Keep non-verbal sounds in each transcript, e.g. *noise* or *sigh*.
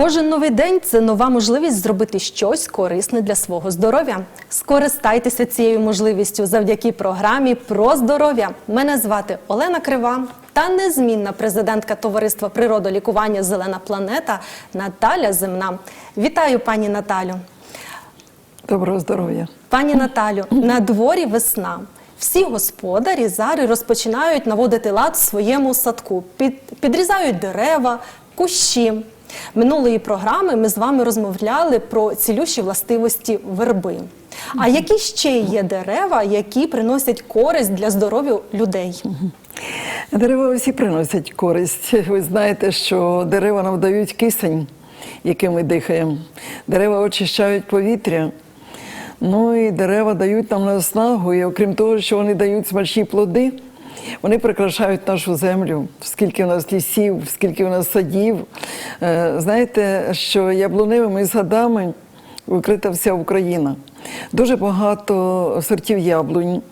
Кожен новий день це нова можливість зробити щось корисне для свого здоров'я. Скористайтеся цією можливістю завдяки програмі про здоров'я. Мене звати Олена Крива та незмінна президентка товариства природолікування Зелена планета Наталя Земна. Вітаю, пані Наталю. Доброго здоров'я. Пані Наталю, на дворі весна. Всі господарі зараз розпочинають наводити лад в своєму садку, під, підрізають дерева, кущі. Минулої програми ми з вами розмовляли про цілющі властивості верби. А які ще є дерева, які приносять користь для здоров'я людей? Дерева всі приносять користь. Ви знаєте, що дерева нам дають кисень, яким ми дихаємо. Дерева очищають повітря. Ну і дерева дають нам наснагу. І окрім того, що вони дають смачні плоди, вони прикрашають нашу землю, скільки в нас лісів, скільки в нас садів. Е, Знаєте, що яблуневими садами викрита вся Україна. Дуже багато сортів яблунь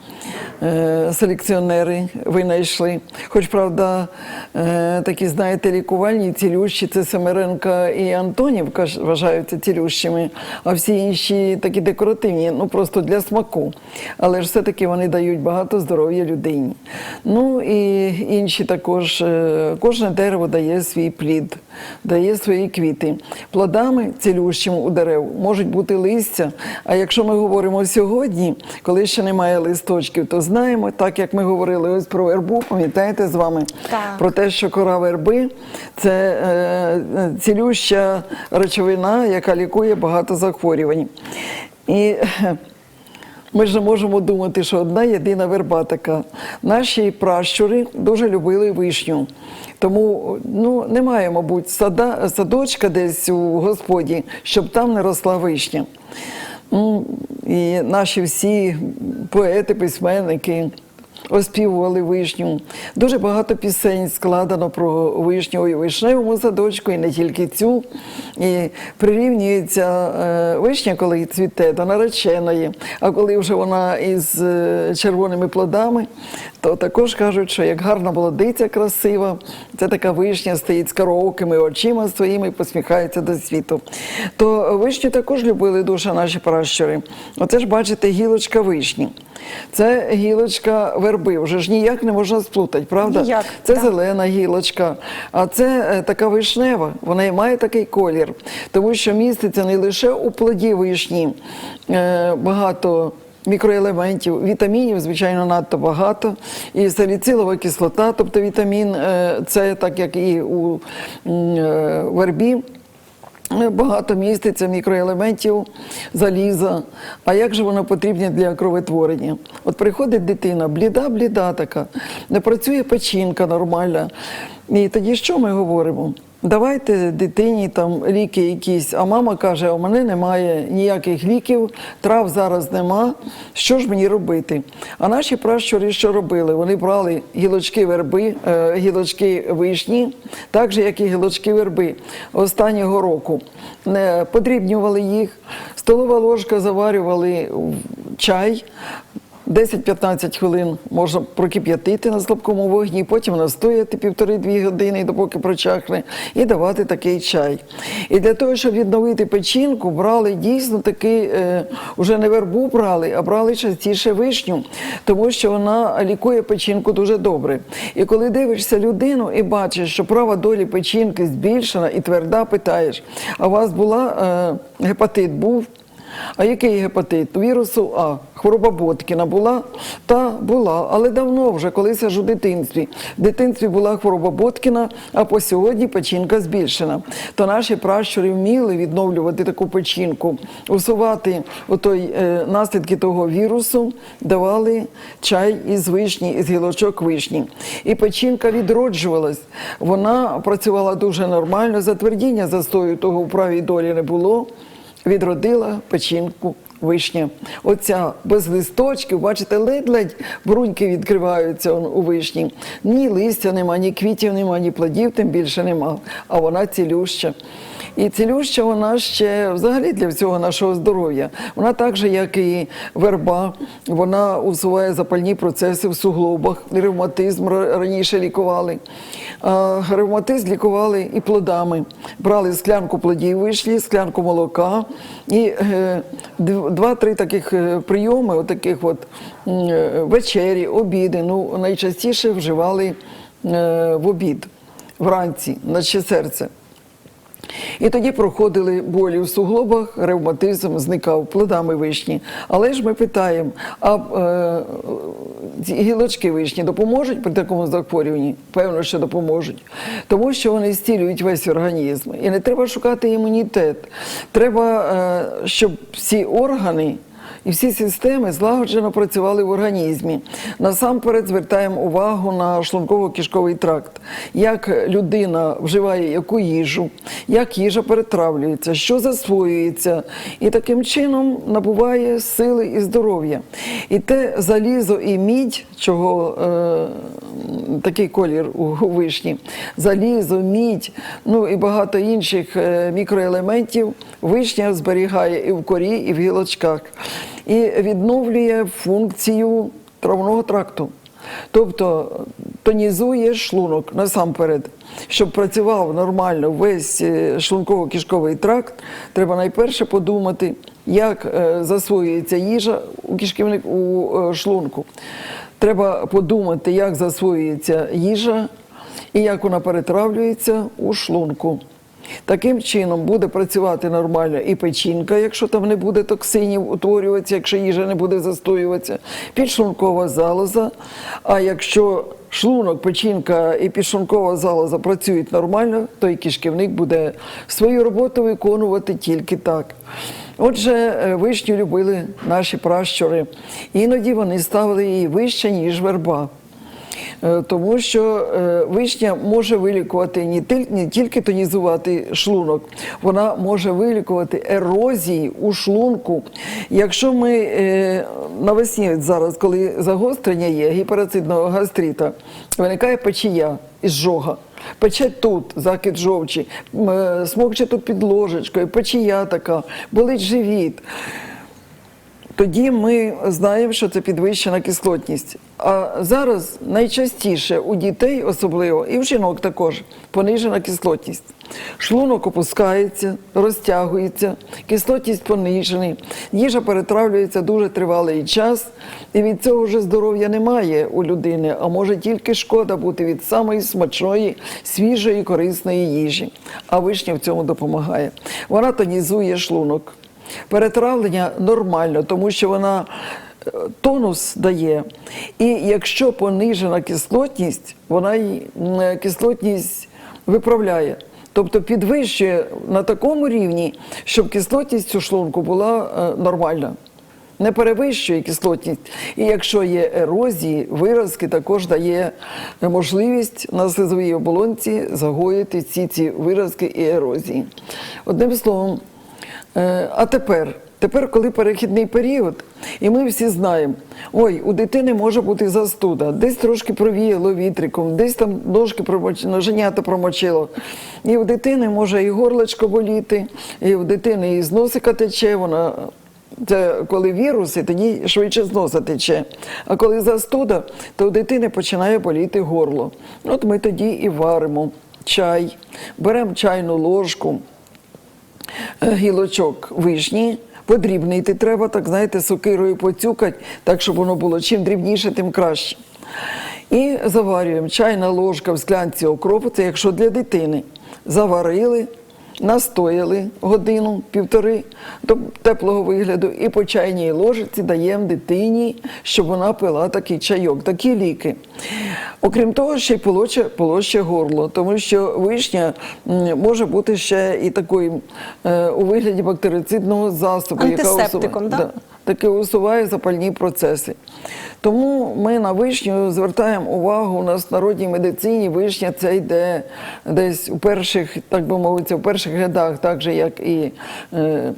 селекціонери винайшли. Хоч, правда, е, такі, знаєте, лікувальні цілющі це Семеренка і Антонівка вважаються цілющими, а всі інші такі декоративні, ну просто для смаку. Але ж все-таки вони дають багато здоров'я людині. Ну і інші також, е, кожне дерево дає свій плід, дає свої квіти. Плодами цілющими у дерев можуть бути листя. А якщо ми говоримо сьогодні, коли ще немає листочків, то знаємо, так як ми говорили ось про вербу, пам'ятаєте з вами Так. про те, що кора верби це е, е, цілюща речовина, яка лікує багато захворювань. І е, ми ж не можемо думати, що одна єдина верба така. Наші пращури дуже любили вишню. Тому ну, немає, мабуть, сада, садочка десь у господі, щоб там не росла вишня. Ну, і наші всі поети, письменники оспівували вишню. Дуже багато пісень складено про вишню і вишневому садочку, і не тільки цю. І прирівнюється е, вишня, коли цвіте, до нареченої. А коли вже вона із е, червоними плодами, то також кажуть, що як гарна молодиця красива, це така вишня стоїть з коровкими очима своїми і посміхається до світу. То вишню також любили дуже наші пращури. Оце ж бачите, гілочка вишні. Це гілочка верби, вже ж ніяк не можна сплутати, правда? Ніяк, Це да. зелена гілочка, а це е, така вишнева, вона і має такий колір, тому що міститься не лише у плоді вишні, е, багато мікроелементів, вітамінів, звичайно, надто багато, і саліцилова кислота, тобто вітамін е, С, так як і у е, вербі. Багато міститься мікроелементів заліза. А як же воно потрібне для кроветворення? От приходить дитина, бліда, бліда така, не працює печінка нормальна. І тоді що ми говоримо? Давайте дитині там ліки якісь, а мама каже, у мене немає ніяких ліків, трав зараз нема. Що ж мені робити? А наші пращури що робили? Вони брали гілочки верби, е, гілочки вишні, так же, як і гілочки верби останнього року. Подрібнювали їх, столова ложка заварювали чай. 10-15 хвилин можна прокип'ятити на слабкому вогні, потім настояти півтори-дві години, допоки прочахне, і давати такий чай. І для того, щоб відновити печінку, брали дійсно такий, е, уже не вербу брали, а брали частіше вишню, тому що вона лікує печінку дуже добре. І коли дивишся людину і бачиш, що права долі печінки збільшена і тверда, питаєш, а у вас була е, гепатит був? А який гепатит? Вірусу А. Хвороба Боткіна була? Та була, але давно вже, колись аж у дитинстві. В дитинстві була хвороба Боткіна, а по сьогодні печінка збільшена. То наші пращури вміли відновлювати таку печінку, усувати отой, е, наслідки того вірусу, давали чай із вишні, із гілочок вишні. І печінка відроджувалась. Вона працювала дуже нормально, затвердіння застою того в правій долі не було відродила печінку вишня. Оця без листочків, бачите, ледь-ледь бруньки відкриваються у вишні. Ні листя нема, ні квітів нема, ні плодів, тим більше нема, а вона цілюща. І цілюща вона ще взагалі для всього нашого здоров'я. Вона так же, як і верба, вона усуває запальні процеси в суглобах, ревматизм раніше лікували. Ревматизм лікували і плодами. Брали склянку плодів вишні, склянку молока і е, два-три таких е, прийоми, отаких от е, вечері, обіди. Ну, найчастіше вживали в обід вранці, наче серце. І тоді проходили болі в суглобах, ревматизм зникав плодами вишні. Але ж ми питаємо: а е, гілочки вишні допоможуть при такому захворюванні? Певно, що допоможуть. Тому що вони стілюють весь організм. І не треба шукати імунітет. Треба, е, щоб всі органи. І всі системи злагоджено працювали в організмі. Насамперед звертаємо увагу на шлунково-кишковий тракт, як людина вживає яку їжу, як їжа перетравлюється, що засвоюється, і таким чином набуває сили і здоров'я. І те залізо і мідь, чого е, такий колір у, вишні, залізо, мідь, ну і багато інших е, мікроелементів вишня зберігає і в корі, і в гілочках, і відновлює функцію травного тракту. Тобто тонізує шлунок насамперед. Щоб працював нормально весь е, шлунково-кишковий тракт, треба найперше подумати, як е, засвоюється їжа у кишківник у е, шлунку. Треба подумати, як засвоюється їжа і як вона перетравлюється у шлунку. Таким чином буде працювати нормально і печінка, якщо там не буде токсинів утворюватися, якщо їжа не буде застоюватися, підшлункова залоза. А якщо шлунок, печінка і підшлункова залоза працюють нормально, то і кишківник буде свою роботу виконувати тільки так. Отже, е, вишню любили наші пращури. Іноді вони ставили її вище, ніж верба. Е, Тому що е, вишня може вилікувати не тільки, тонізувати шлунок, вона може вилікувати ерозії у шлунку. Якщо ми е, навесні зараз, коли загострення є гіперацидного гастрита, виникає печія із жога. Пече тут закид жовчі, смокче тут під ложечкою, печія така, болить живіт тоді ми знаємо, що це підвищена кислотність. А зараз найчастіше у дітей, особливо, і в жінок також понижена кислотність. Шлунок опускається, розтягується, кислотність понижена, їжа перетравлюється дуже тривалий час, і від цього вже здоров'я немає у людини, а може тільки шкода бути від самої смачної, свіжої, корисної їжі. А вишня в цьому допомагає. Вона тонізує шлунок. Перетравлення нормально, тому що вона е, тонус дає. І якщо понижена кислотність, вона кислотність виправляє. Тобто підвищує на такому рівні, щоб кислотність у шлунку була е, нормальна. Не перевищує кислотність. І якщо є ерозії, виразки також дає можливість на слизовій оболонці загоїти всі ці виразки і ерозії. Одним словом, А тепер, тепер, коли перехідний період, і ми всі знаємо, ой, у дитини може бути застуда, десь трошки провіяло вітриком, десь там ножки промочило, ноженята промочило. І у дитини може і горлечко боліти, і у дитини і з носика тече, вона. Це коли віруси, тоді швидше з носа тече. А коли застуда, то у дитини починає боліти горло. От ми тоді і варимо чай, беремо чайну ложку, е, гілочок вишні. Подрібнити треба, так знаєте, сокирою поцюкати, так, щоб воно було чим дрібніше, тим краще. І заварюємо чайна ложка в склянці окропу, це якщо для дитини. Заварили, настояли годину, півтори до теплого вигляду, і по чайній ложиці даємо дитині, щоб вона пила такий чайок, такі ліки. Окрім того, ще й полоще, полоще горло, тому що вишня може бути ще і такою е, у вигляді бактерицидного засобу, Антисептиком, усуває- да? Таки усуває запальні процеси. Тому ми на вишню звертаємо увагу у нас в народній медицині. Вишня це йде десь у перших, так би мовити, у перших рядах, так же як і е,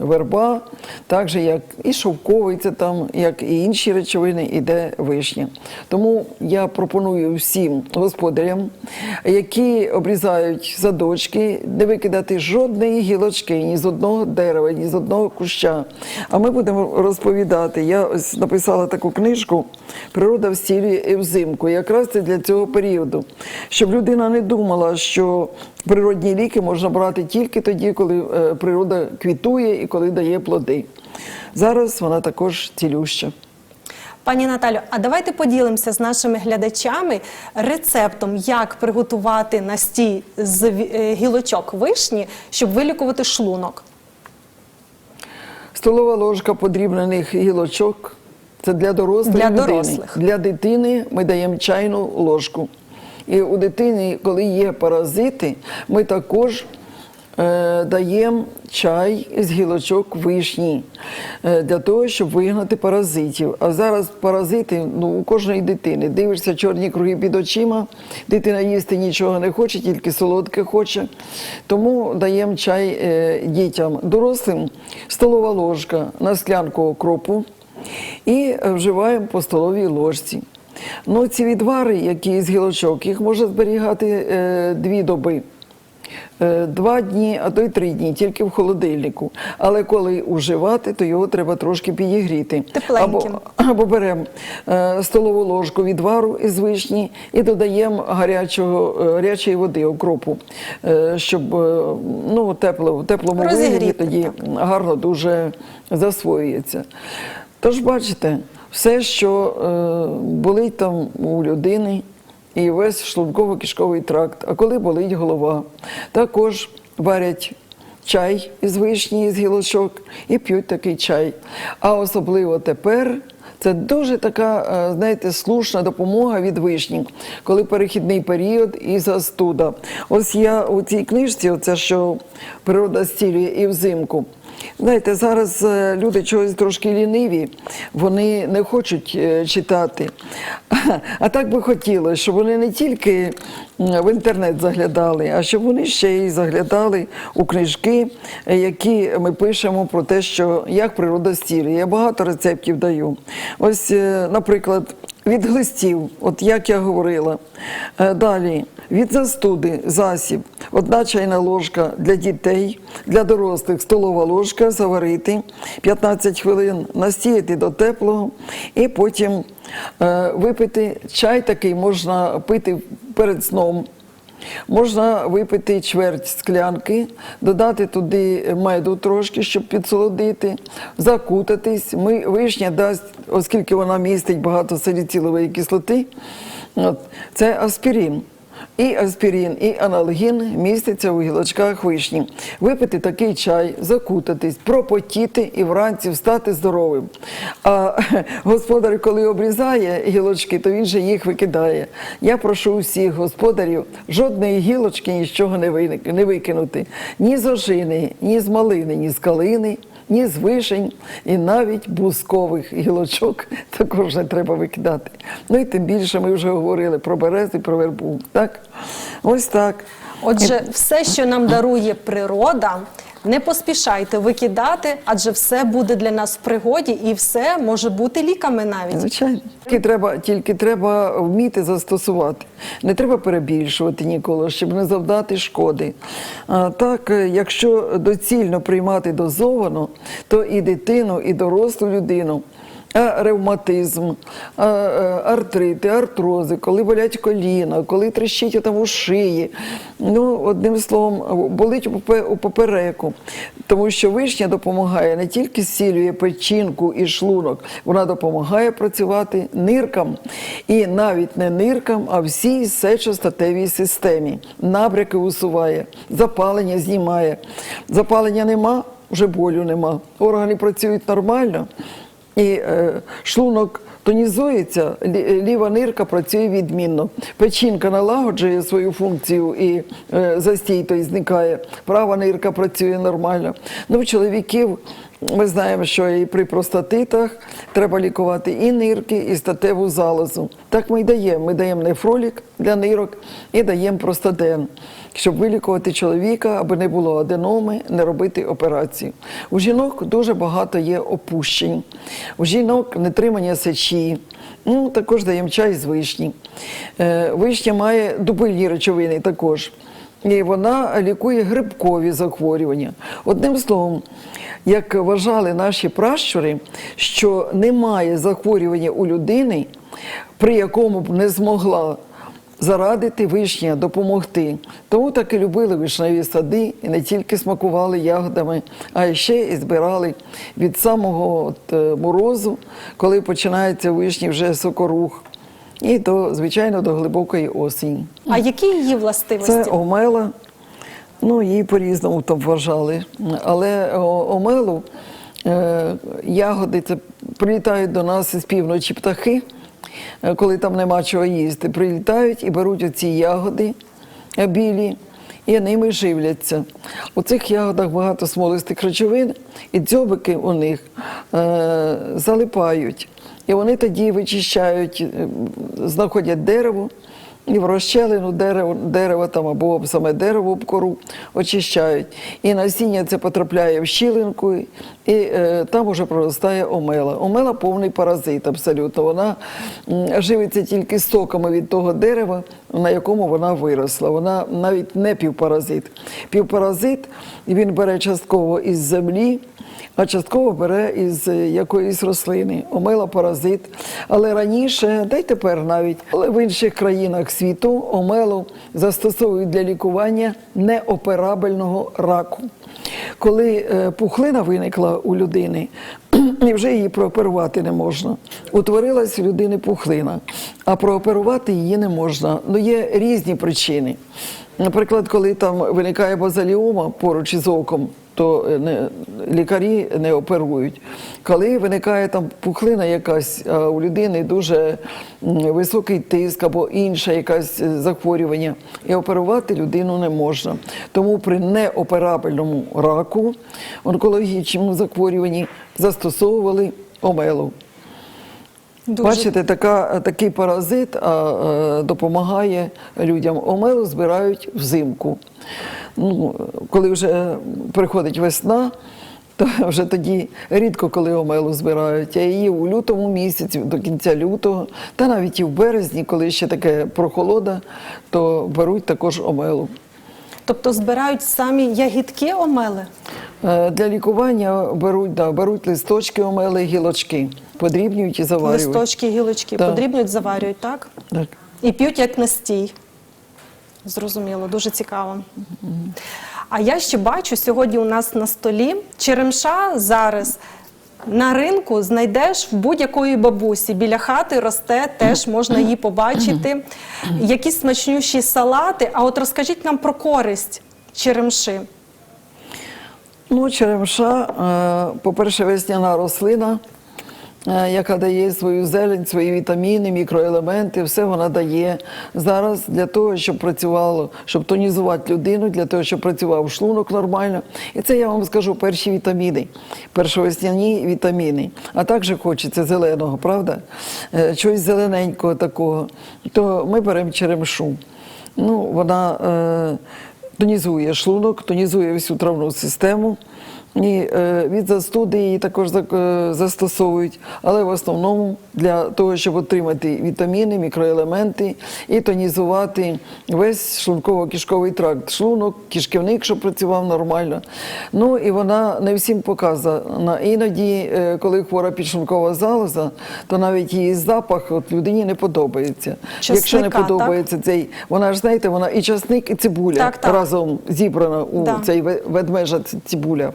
верба. так же як і шовковиця, там, як і інші речовини, іде вишня. Тому я пропоную всім господарям, які обрізають садочки, не викидати жодної гілочки, ні з одного дерева, ні з одного куща. А ми будемо розповідати. Я ось написала таку книжку Природа встілює і взимку. Якраз це для цього періоду, щоб людина не думала, що природні ліки можна брати тільки тоді, коли е, природа квітує і коли дає плоди. Зараз вона також цілюща. Пані Наталю, а давайте поділимося з нашими глядачами рецептом, як приготувати настій з е, гілочок вишні, щоб вилікувати шлунок. Столова ложка подрібнених гілочок це для дорослих Для людини. дорослих. Для дитини ми даємо чайну ложку. І у дитини, коли є паразити, ми також даємо чай з гілочок вишні е, для того, щоб вигнати паразитів. А зараз паразити ну, у кожної дитини. Дивишся чорні круги під очима, дитина їсти нічого не хоче, тільки солодке хоче. Тому даємо чай е, дітям. Дорослим столова ложка на склянку окропу і е, вживаємо по столовій ложці. Ну, ці відвари, які з гілочок, їх можна зберігати е, дві доби. Е, Два дні, а то й три дні, тільки в холодильнику. Але коли уживати, то його треба трошки підігріти. Тепленьким. Або, або беремо е, столову ложку відвару із вишні і додаємо гарячого, е, гарячої води, окропу, е, щоб е, ну, тепло, в теплому вигляді тоді так. гарно дуже засвоюється. Тож, бачите, все, що е, болить там у людини, і весь шлунково-кишковий тракт. А коли болить голова, також варять чай із вишні, з гілочок і п'ють такий чай. А особливо тепер. Це дуже така, е, знаєте, слушна допомога від вишні, коли перехідний період і застуда. Ось я у цій книжці, оце що природа стілює і взимку. Знаєте, зараз е, люди чогось трошки ліниві, вони не хочуть е, читати. *laughs* А так би хотілося, щоб вони не тільки в інтернет заглядали, а щоб вони ще й заглядали у книжки, е, які ми пишемо про те, що як природа стілює. Я багато рецептів даю. Ось, наприклад, від глистів, от як я говорила. Е, Далі від застуди засіб. Одна чайна ложка для дітей, для дорослих столова ложка заварити 15 хвилин, настіяти до теплого і потім е, випити чай такий можна пити перед сном. Можна випити чверть склянки, додати туди меду трошки, щоб підсолодити, закутатись. Ми, вишня дасть, оскільки вона містить багато саліцилової кислоти, от, це аспірин. І аспірин, і аналгін містяться у гілочках вишні. Випити такий чай, закутатись, пропотіти і вранці встати здоровим. А *laughs* господар, коли обрізає гілочки, то він же їх викидає. Я прошу всіх господарів жодної гілочки нічого не викинути. Ні з ожини, ні з малини, ні з калини. Ні з вишень і навіть бускових гілочок *laughs* також не треба викидати. Ну і тим більше ми вже говорили про берез і про вербу. Так? Ось так. Отже, все, що нам дарує природа, не поспішайте викидати, адже все буде для нас в пригоді і все може бути ліками навіть. Звичайно. Тільки треба, тільки треба вміти застосувати. Не треба перебільшувати ніколи, щоб не завдати шкоди. А так, е, якщо доцільно приймати дозовано, то і дитину, і дорослу людину. А ревматизм, е, артрити, артрози, коли болять коліна, коли трещить там у шиї. Ну, одним словом, болить у попереку. Тому що вишня допомагає не тільки зцілює печінку і шлунок, вона допомагає працювати ниркам. І навіть не ниркам, а всій сечостатевій системі. Набряки усуває, запалення знімає. Запалення нема, вже болю нема. Органи працюють нормально. І е, шлунок тонізується, ліва нирка працює відмінно. Печінка налагоджує свою функцію і е, застій той зникає. Права нирка працює нормально. Ну, чоловіків Ми знаємо, що і при простатитах треба лікувати і нирки, і статеву залозу. Так ми й даємо. Ми даємо нефролік для нирок і даємо простатен, щоб вилікувати чоловіка, аби не було аденоми, не робити операцію. У жінок дуже багато є опущень. У жінок нетримання сечі. Ну, також даємо чай з вишні. Е, Вишня має дубильні речовини також. І вона лікує грибкові захворювання. Одним словом, як вважали наші пращури, що немає захворювання у людини, при якому б не змогла зарадити вишня, допомогти. Тому так і любили вишневі сади і не тільки смакували ягодами, а ще і збирали від самого от, е, морозу, коли починається вишні вже сокорух, і до, звичайно, до глибокої осені. А які її властивості? Це омела. Ну, її по-різному там вважали. Але омелу е, ягоди це прилітають до нас із півночі птахи, е, коли там нема чого їсти. Прилітають і беруть оці ягоди е, білі. І ними живляться. У цих ягодах багато смолистих речовин, і дзьобики у них е, залипають. І вони тоді вичищають, знаходять дерево, і в розщелину дерева, дерева там або саме дерево об кору очищають. І насіння це потрапляє в щілинку, і е, там уже проростає омела. Омела повний паразит абсолютно. Вона живиться тільки стоками від того дерева, на якому вона виросла. Вона навіть не півпаразит. Півпаразит він бере частково із землі а частково бере із е, якоїсь рослини, омела паразит. Але раніше, та й тепер навіть, але в інших країнах світу омелу застосовують для лікування неоперабельного раку. Коли е, пухлина виникла у людини, і вже її прооперувати не можна. Утворилась у людини пухлина, а прооперувати її не можна. Ну є різні причини. Наприклад, коли там виникає базаліома поруч із оком, то е, не, лікарі не оперують. Коли виникає там пухлина якась, а у людини дуже високий тиск або інше якесь е, захворювання, і оперувати людину не можна. Тому при неоперабельному раку, онкологічному захворюванні застосовували омелу. Дуже Бачите, така, такий паразит а, е, допомагає людям. Омелу збирають взимку. Ну, коли вже приходить весна, то *laughs* вже тоді рідко коли омелу збирають, а її у лютому місяці, до кінця лютого, та навіть і в березні, коли ще таке прохолода, то беруть також омелу. Тобто збирають самі ягідки омели? Е, Для лікування беруть, да, беруть листочки омели, гілочки, подрібнюють і заварюють. Листочки, гілочки Так. подрібнюють, заварюють, так? Так. І п'ють як настій. Зрозуміло, дуже цікаво. А я ще бачу сьогодні у нас на столі черемша зараз. На ринку знайдеш в будь-якої бабусі. Біля хати росте, теж можна її побачити. Якісь смачнющі салати. А от розкажіть нам про користь черемши. Ну, черемша, е, по-перше, весняна рослина, яка дає свою зелень, свої вітаміни, мікроелементи, все вона дає зараз для того, щоб працювало, щоб тонізувати людину, для того, щоб працював шлунок нормально. І це я вам скажу перші вітаміни, першовесняні вітаміни. А також хочеться зеленого, правда? Е, Чогось зелененького такого. То ми беремо черемшу. Ну, вона е, тонізує шлунок, тонізує всю травну систему. І е, від застуди її також е, застосовують, але в основному для того, щоб отримати вітаміни, мікроелементи і тонізувати весь шлунково-кишковий тракт, шлунок, кишківник, щоб працював нормально. Ну і вона не всім показана. Іноді, е, коли хвора підшлункова залоза, то навіть її запах от людині не подобається. Якщо не Часника, так? подобається цей, вона ж знаєте, вона і часник, і цибуля Так, так. разом зібрана у Да. цей ве- ведмежа цибуля.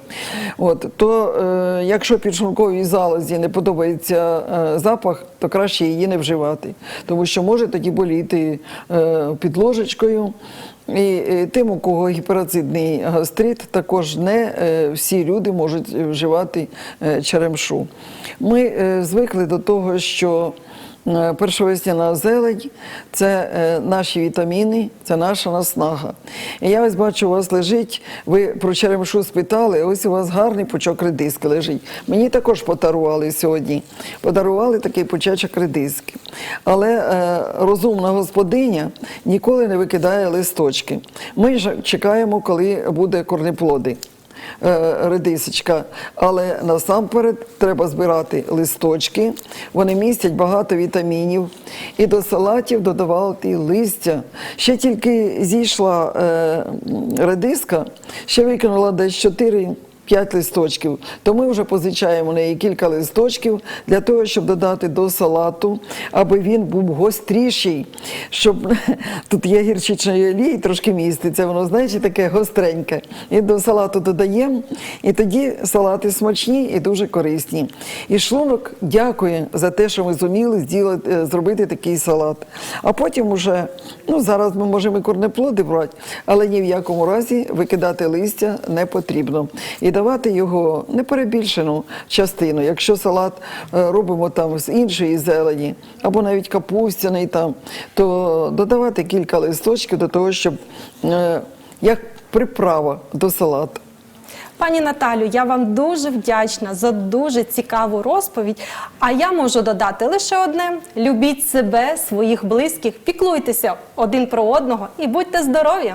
От, то е, якщо підшлунковій залозі не подобається е, запах, то краще її не вживати, тому що може тоді боліти е, під ложечкою. І тим, у кого гіперацидний гастрит, також не е, всі люди можуть вживати е, черемшу. Ми е, звикли до того, що Е, зелень це е, наші вітаміни, це наша наснага. І я ось бачу, у вас лежить, ви про черемшу спитали, ось у вас гарний пучок редиски лежить. Мені також подарували сьогодні. Подарували такий пучачок редиски. Але е, розумна господиня ніколи не викидає листочки. Ми ж чекаємо, коли буде корнеплоди редисочка. Але насамперед треба збирати листочки. Вони містять багато вітамінів. І до салатів додавати листя. Ще тільки зійшла е, редиска, ще викинула десь 4 5 листочків, то ми вже позичаємо неї кілька листочків для того, щоб додати до салату, аби він був гостріший, щоб *laughs* тут є гірчичної олії, трошки міститься, воно, знаєте, таке гостреньке. І до салату додаємо, і тоді салати смачні і дуже корисні. І шлунок дякує за те, що ми зуміли зділати, е, зробити такий салат. А потім уже, ну зараз ми можемо і корнеплоди брати, але ні в якому разі викидати листя не потрібно. І давати його неперебільшену частину. Якщо салат е, робимо там з іншої зелені, або навіть капустяний там, то додавати кілька листочків до того, щоб е, як приправа до салату. Пані Наталю, я вам дуже вдячна за дуже цікаву розповідь. А я можу додати лише одне: любіть себе, своїх близьких, піклуйтеся один про одного і будьте здорові!